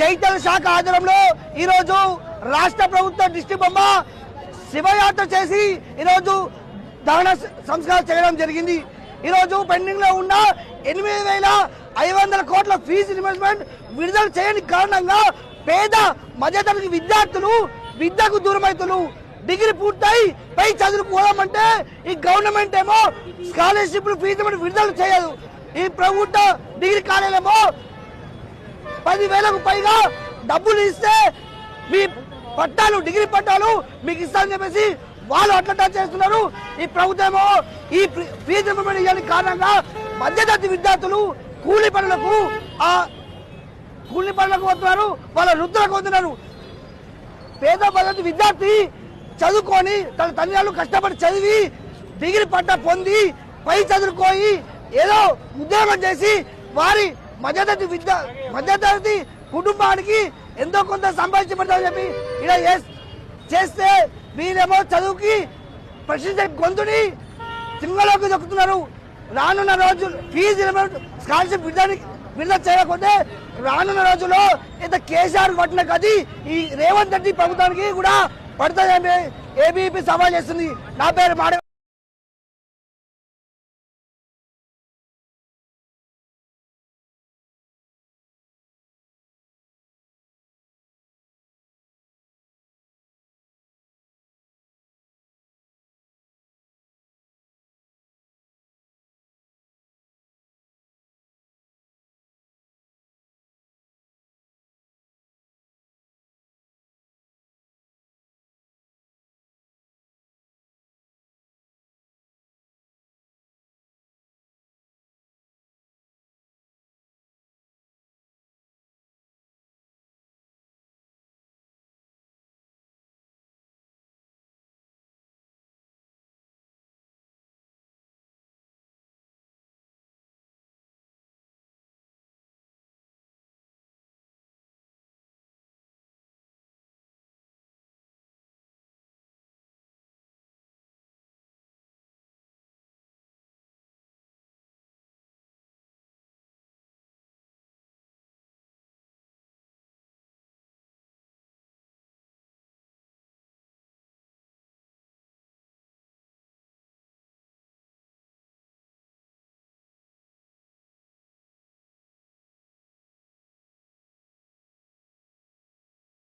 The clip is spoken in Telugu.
రైతుల శాఖ ఆధ్వర్యంలో ఈరోజు రాష్ట్ర ప్రభుత్వ దిష్టి బొమ్మ శివయాత్ర చేసి ఈరోజు దహన సంస్కారం చేయడం జరిగింది. ఈరోజు పెండింగ్లో ఉన్న ఎనిమిది వేల ఐదు వందల కోట్ల ఫీజు రిమర్స్మెంట్ విడుదల చేయని కారణంగా పేద మధ్యతరగతి విద్యార్థులు విద్యకు దూరమవుతున్నారు. డిగ్రీ పూర్తయి పై చదువుకు పోదామంటే ఈ గవర్నమెంట్ ఏమో స్కాలర్షిప్ ఫీజు విడుదల చేయదు. ఈ ప్రభుత్వ డిగ్రీ కాలేజేమో పదివేలకు పైగా డబ్బులు ఇస్తే మీ పట్టాలు డిగ్రీ పట్టాలు మీకు ఇస్తామని చెప్పేసి వాళ్ళు అట్లా చేస్తున్నారు. ఈ ప్రభుత్వమో ఈ ఫీజు రియంబర్స్మెంట్ ఇవ్వని కారణంగా మధ్యతరగతి విద్యార్థులు కూలి పనులకు ఆ కూలి పనులకు వస్తున్నారు. వాళ్ళ వృద్ధులకు వస్తున్నారు. పేద పద్ధతి విద్యార్థి చదువుకొని తన తల్లిదండ్రులు కష్టపడి చదివి డిగ్రీ పట్ట పొంది పై చదువుకొని ఏదో ఉద్యోగం చేసి వారి మధ్యతరగతి విద్య మధ్యతరగతి కుటుంబానికి ఎంతో కొంత సంపాదించబడతామని చెప్పి ఇలా చేస్- చేస్తే మీరేమో చదువుకి ప్రశ్నించే గొంతుని సింగలోకి దొక్కుతున్నారు. రానున్న రోజు ఫీజు స్కాలర్షిప్ విడుదల విడుదల చేయకపోతే రానున్న రోజుల్లో ఇంత కేసీఆర్ పట్టిన గది ఈ రేవంత్ రెడ్డి ప్రభుత్వానికి కూడా పడుతుందని ఏబీపీ సవాల్ చేస్తుంది. నా పేరు మాడ